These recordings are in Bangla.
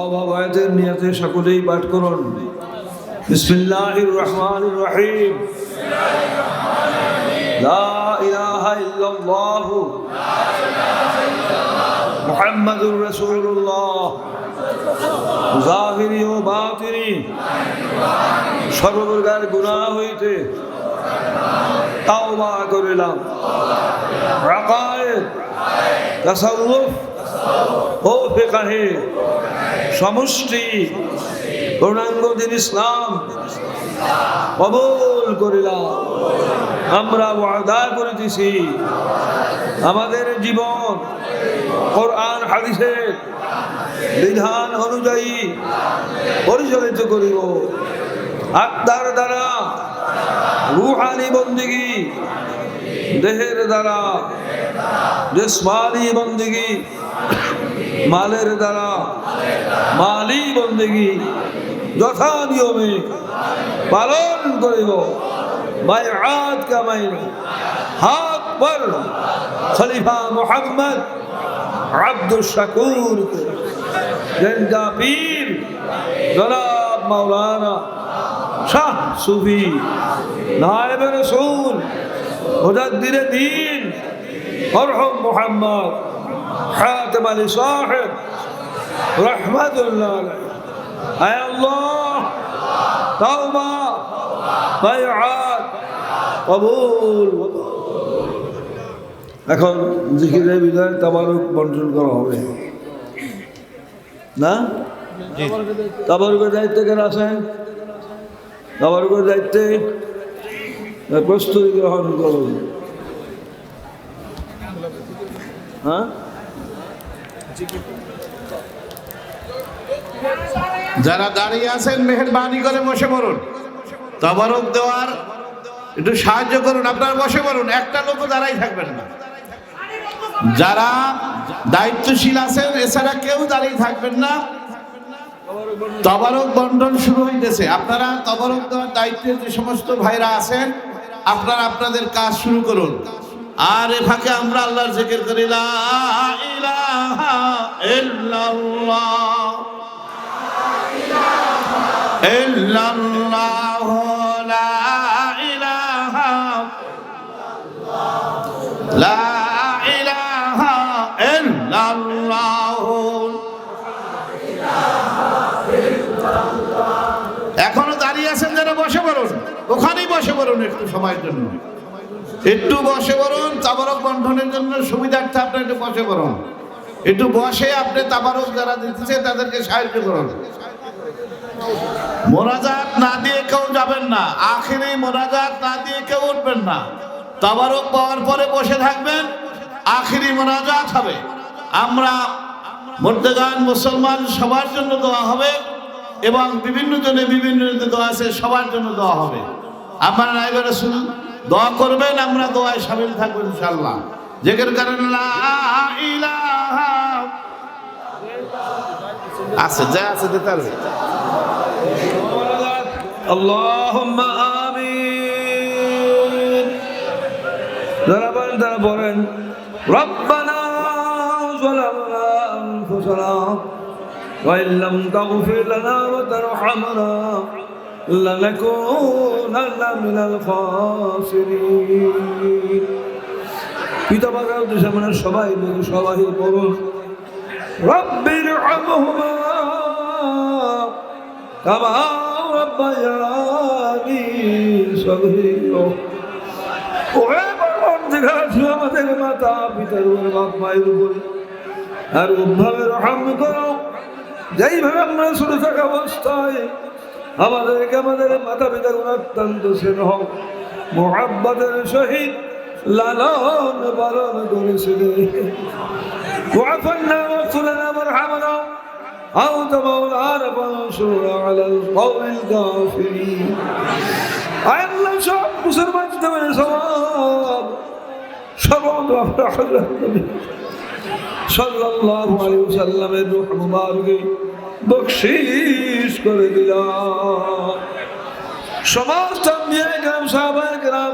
সব নিয়তে সকলেই পাঠ করুন। বিসমিল্লাহির রহমানির রহিম। মুহাম্মাদুর রাসূলুল্লাহ। জাহিরি ও বাতিনি। সর্বপ্রকার গুনাহ হইতে তাওবা করিলাম। রাকায়েত, তাসাউফ। ও ফিকাহে সমষ্টি, পূর্ণাঙ্গ দিন ইসলাম কবুল করিলাম। আমরা ওয়াদা করিতেছি, আমাদের জীবন কোরআন, হাদিসের বিধান অনুযায়ী পরিচালিত করিব। আত্মার দ্বারা, রুহানি বন্দিগি, দেহের দ্বারা, জিসমানি বন্দিগি মালের দ্বারা, মালি বন্দেগি, যথা নিয়মে পালন করিব বাই হাত কামাইল হাত পর খলিফা মোহাম্মদ আব্দুল শাকুর জিন্দা পীর, জনাব মাওলানা শাহ সুফি, নায়েব রসুল মুজাদ্দির দিন, মরহম মোহাম্মদ, হাফ হাতেম সাহেব রহমাতুল্লাহ আয় আল্লাহ তাওবা বাইআত কবুল এখন জিকিরের বিদায় তাবারক বন্টন করা হবে না তাবারকের দায়িত্ব কেন আছেন তাবারকের দায়িত্বে প্রস্তুতি গ্রহণ করুন হ্যাঁ যারা দাঁড়িয়ে আছেন, মেহরবানি করে বসে পড়ুন। তবরক দেওয়ার একটু সাহায্য করুন, আপনারা বসে পড়ুন, একটা লোকও দাঁড়াই থাকবেন না। যারা দায়িত্বশীল আছেন, এছাড়া কেউ দাঁড়িয়ে থাকবেন না। তবরক বন্টন শুরু হইতেছে। আপনারা তবরক দেওয়ার দায়িত্বে যে সমস্ত ভাইরা আছেন, আপনারা আপনাদের কাজ শুরু করুন। আর এ ফাঁকে আমরা আল্লাহর জিকির করি, লা ইলাহা ইল্লাল্লাহ ইল্লাল্লাহ লা ইলাহা লা ইলাহা ইল্লাল্লাহ। এখনও দাঁড়িয়ে আছেন যারা, বসে পড়ুন। ওখানেই বসে পড়ুন একটু সময়ের জন্য। একটু বসে পড়ুন তাবারক বন্ধনের জন্য সুবিধার্থে আপনি একটু বসে পড়ুন। একটু বসে আপনি তাবারক যারা দিতেছে তাদেরকে সাহায্য করুন। মোনাজাত না দিয়ে কেউ যাবেন না। আখেরি মোনাজাত না দিয়ে কেউ উঠবেন না। তাবারক পাওয়ার পরে বসে থাকবেন, আখেরি মোনাজাত হবে। আমরা মর্দেগান মুসলমান সবার জন্য দেওয়া হবে এবং বিভিন্ন জনে বিভিন্ন দোয়া আছে, সবার জন্য দেওয়া হবে। আপনারা নাইবার রসুল দোয়া করবেন, আমরা দোয়ায় সামিল থাকব ইনশাল্লাহ যেকের কারণে লা ইলাহা আছে যা আছে দিতে পারবে اللهم آمين ضربنا ضربنا ربنا ظلمنا أنفسنا وإن لم تغفر لنا وترحمنا لنكونن من الخاسرين পিতা মানে সবাই সবাই রব্বির আমাদের মাতা, পিতার বাপ মায়ের আর উদ্ভাবে রহম করো। যেইভাবে আমরা ছোট থাকা অবস্থায় আমাদেরকে আমাদের মাতা পিতার অত্যন্ত স্নেহ, মোহাব্বতের সহিত লালন পালন করেছিলেন وعفنا واغفر لنا وارحمنا أنت مولانا فانصرنا على القوم الكافرين আয় আল্লাহ সব মুসলমান জীবনে সবাব সর্বত আমরা হযরত নবী সাল্লাল্লাহু আলাইহি ওয়াসাল্লামের রূহ মুবারকে বকশিশ করে দিলাম সমস্ত আম্বিয়া গ্রাম সাহাবায়ে গ্রাম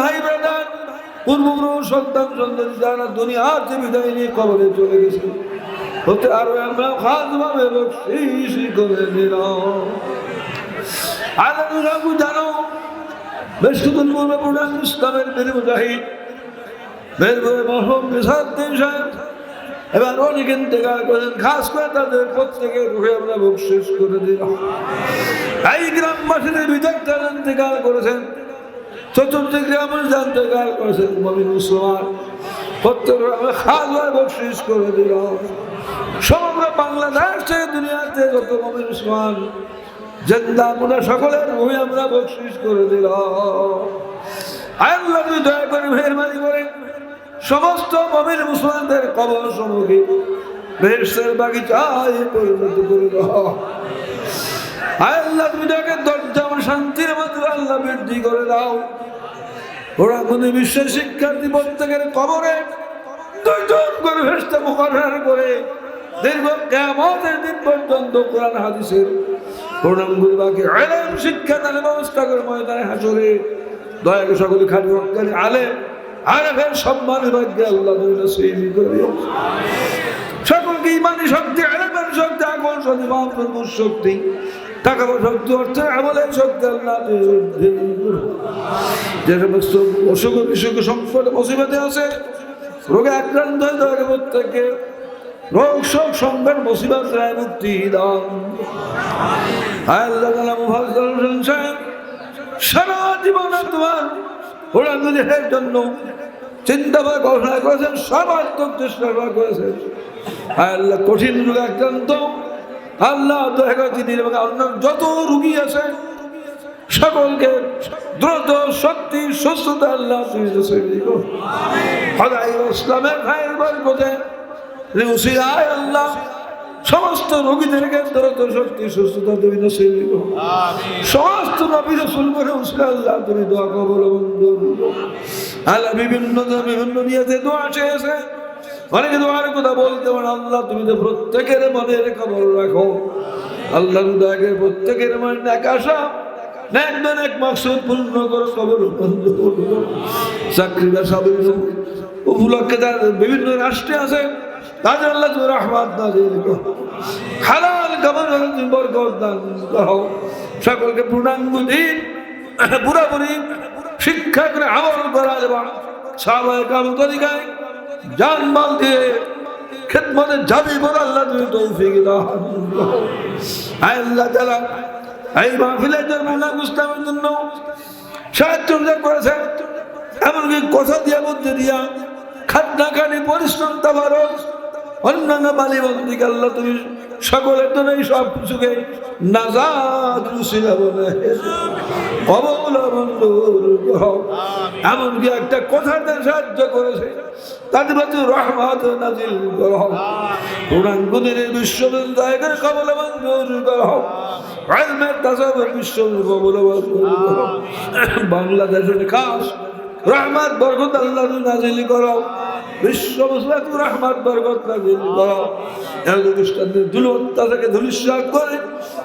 ভাই সন্তান সন্তান যারা দুনিয়াতে বিদায় নিয়ে কবরে চলে গেছে করে দিলাম করে এবার অনেক ইন্তেকাল করেন খাস করে তাদের প্রত্যেকের রুহে আমরা বকশিস করে দিলাম। এই গ্রামবাসীদের ভিতর তারা ইন্তেকাল করেছেন। চতুর্থ গ্রামের ইন্তেকাল করেছেন মমিন মুসলমান। প্রত্যেক আমরা খাস ভাবে বকশিস করে দিলাম সমগ্র বাংলাদেশ থেকে দুনিয়াতে যত মমিন মুসলমান, জেন্দা মোনা সকলের রুহে আমরা বকশিস করে দিলাম আল্লাহ, তুমি দয়া করে মেহরবানি করে সমস্ত মমিন মুসলমানদের কবর সমূহে বেহেস্তের বাগিচায় পরিণত করে আল্লাহ, তুমি দরজা শান্তির মধ্যে আল্লাহ বৃদ্ধি করে দাও। ওরা কোনো বিশ্বের শিক্ষার্থী প্রত্যেকের কবরে দুইজন করে ভেস্তে মুখর করে দিন পর্যন্ত হাদিসের শিক্ষা দানের ব্যবস্থা করে দয়া করে সকলে নসিব করি। সকলকে ইমানি শক্তি, আলেমের শক্তি শক্তি শক্তি টাকা পয়সা অর্থ আমলের শক্তি আল্লাহ। যে সমস্ত অসুখ বিসুখ সংকট মুসিবতে আছে, রোগে আক্রান্ত হয়ে দয়া প্রত্যেকে রোগ শোক সংকট মুসিবত রায় মুক্তি দান আল্লাহ মুফাজ্জল সাহেব, সারা জীবন তোমার ওরাঙ্গদের জন্য চিন্তা বা ঘোষণা করেছেন সর্বাত্মক চেষ্টা করেছেন আল্লাহ কঠিন রোগে আক্রান্ত আল্লাহ যত রুগী আছে সকলকে দ্রুত শক্তি সুস্থতা আল্লাহ তুমি। হদাই ইসলামের ভাইয়ের বরকতে রিউসিলায় আল্লাহ সমস্ত রোগীদেরকে দ্রুত শক্তি সুস্থতা তুমি নসিব। সমস্ত নবী রসুল করে উসকে আল্লাহ তুমি দোয়া কবল করো। আল্লাহ বিভিন্ন বিভিন্ন নিয়েছে দোয়া চেয়েছে অনেকে দোয়ার কথা বলতে পারে আল্লাহ, তুমি তো প্রত্যেকের মনের খবর রাখো। আল্লাহ প্রত্যেকের মনে এক আশা এক পূর্ণ করো করো। বিভিন্ন রাষ্ট্রে আছে। তাদের আল্লাহ তুমি রহমান করো করো। সকলকে পূর্ণাঙ্গ দিন, পুরাপুরি শিক্ষা করে আমল করা যাবে সবাই কাম তরিকায় জান মাল দিয়ে খেদমতে যাবি বলে আল্লাহ তুমি তৌফিক আল্লাহ এই মাহফিলের জন্য গুস্তামের জন্য সাহায্য এমনকি কথা দিয়া মধ্যে দিয়া খাদ্যা খানি পরিশ্রম তাবারও অন্যান্য বালি বন্দিকে আল্লাহ তুমি সকলের জন্য সব কিছুকে নাজাদ। এমনকি একটা কথাতে সাহায্য করেছে। তাদের প্রতি রহমত নাজিল করো পুরাঙ্গুদের বিশ্ববিদ্যালয় করে কবল মঞ্জুর করো আলমের তাসাবের বিশ্ব কবল বাংলাদেশের খাস রহমত বরকত আল্লাহ নাজিল করো। বিশ্ব মুসলাত রহমত বরকত নাজিল করো। দৃষ্টান্তের দুলতা থেকে ধুলিশ্বাস করে।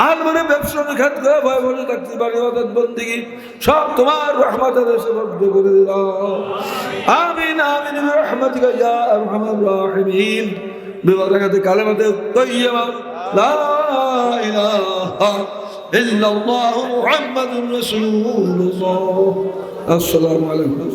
আর মানে ব্যবসা খাত করে ভয় বলে থাকতে পারি অর্থাৎ বন্দিগি সব তোমার রহমত দেশে বদ্ধ করে দিলাম আমিন আমিন রহমতিকা ইয়া আরহামার রাহিমিন ببركة كلمة الطيبة لا إله إلا الله محمد رسول الله السلام عليكم